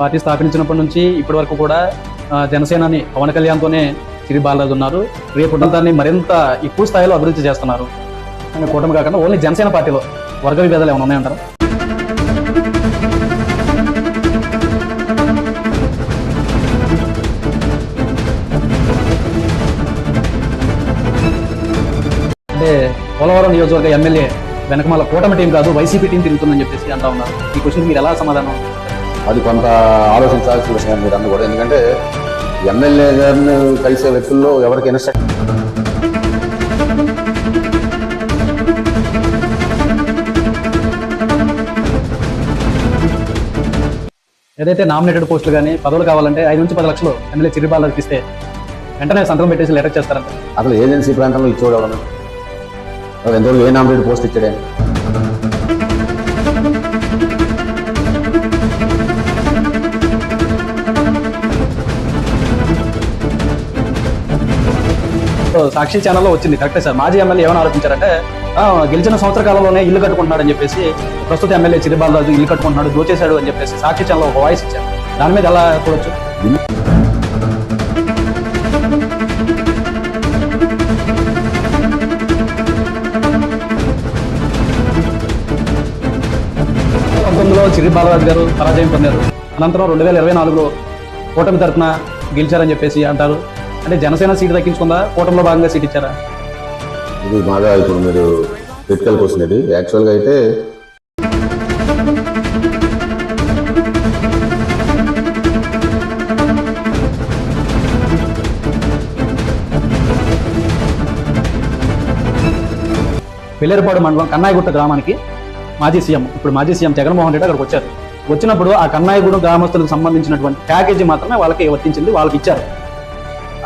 Party స్థాపించినప్పటి నుంచి ఇప్పటి వరకు కూడా జనసేనని పవన్ కళ్యాణ్తోనే సిరి బాలరాజు ఉన్నారు. రేపు దాన్ని మరింత ఎక్కువ స్థాయిలో అభివృద్ధి చేస్తున్నారు. కూటమి కాకుండా ఓన్లీ జనసేన పార్టీలో వర్గ విభేదాలు ఏమైనా ఉన్నాయంటారు? అంటే పోలవరం నియోజకవర్గ ఎమ్మెల్యే వెనకమాల కూటమి టీం కాదు వైసీపీ టీం తిరుగుతుందని చెప్పేసి అంటా ఉన్నారు. ఈ క్వశ్చన్ మీరు ఎలా సమాధానం? అది కొంత ఆలోచించాల్సిన విషయం మీరు అన్న కూడా. ఎందుకంటే ఎమ్మెల్యే గారిని కలిసే వ్యక్తుల్లో ఎవరికైనా సెట్ ఏదైతే నామినేటెడ్ పోస్టులు కానీ పదవులు కావాలంటే ఐదు నుంచి పది లక్షలు ఎమ్మెల్యే చిరిబాలకు ఇస్తే వెంటనే సంతకం పెట్టేసి లెటర్ చేస్తారంట అసలు ఏజెన్సీ ప్రాంతంలో ఇచ్చేవాడు ఎవడన్నా ఎంతవరకు ఏ నామినేట్ పోస్ట్ ఇచ్చాడే? సాక్షి ఛానల్లో వచ్చింది. కరెక్టే సార్. మాజీ ఎమ్మెల్యే ఏమని ఆరోపించారంటే ఆ, గెలిచిన సంవత్సర కాలంలోనే ఇల్లు కట్టుకుంటున్నాడని చెప్పేసి ప్రస్తుత ఎమ్మెల్యే చిరిబాలరాజు ఇల్లు కట్టుకుంటున్నాడు దోచేశాడు అని చెప్పేసి సాక్షి ఛానల్ ఒక వాయిస్ ఇచ్చారు. దాని మీద ఎలా చూడొచ్చు? పంతొమ్మిదిలో చిరి బాలరాజు గారు పరాజయం పొందారు. అనంతరం రెండు వేల ఇరవై నాలుగులో కూటమి తరఫున గెలిచారని చెప్పేసి అంటారు. అంటే జనసేన సీటు దక్కించుకుందా? కూటమిలో భాగంగా సీట్ ఇచ్చారా? ఇది బాగా ఇప్పుడు మీరు క్రిటికల్ క్వశ్చన్ ఇది. యాక్చువల్గా అయితే పిల్లరిపాడు మండలం కన్నాయగుట్ట గ్రామానికి మాజీ సీఎం ఇప్పుడు మాజీ సీఎం జగన్మోహన్ రెడ్డి అక్కడికి వచ్చారు. వచ్చినప్పుడు ఆ కన్నాయగూడెం గ్రామస్తులకు సంబంధించినటువంటి ప్యాకేజీ మాత్రమే వాళ్ళకి వర్తించింది వాళ్ళకి ఇచ్చారు.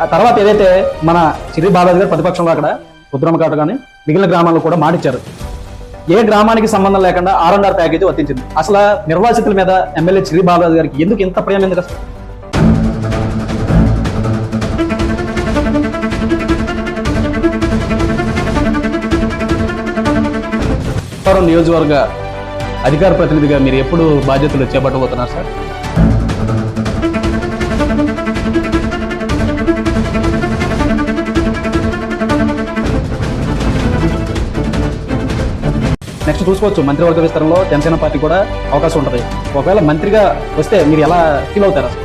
ఆ తర్వాత ఏదైతే మన చిరి బాలాజీ గారు ప్రతిపక్షంలో అక్కడ రుద్రమకాట కానీ మిగిలిన గ్రామాల్లో కూడా మాటిచ్చారు. ఏ గ్రామానికి సంబంధం లేకుండా ఆర్ అండ్ ఆర్ ప్యాకేజీ వర్తించింది. అసలు నిర్వాసితుల మీద ఎమ్మెల్యే చిరి బాలాజీ గారికి ఎందుకు ఇంత ప్రేమ ఎందుకు అసలు? నియోజకవర్గ అధికార ప్రతినిధిగా మీరు ఎప్పుడు బాధ్యతలు చేపట్టబోతున్నారు సార్? నెక్స్ట్ చూసుకోవచ్చు. మంత్రివర్గ విస్తరణలో జనసేన పార్టీ కూడా అవకాశం ఉంటుంది. ఒకవేళ మంత్రిగా వస్తే మీరు ఎలా ఫీల్ అవుతారు అసలు?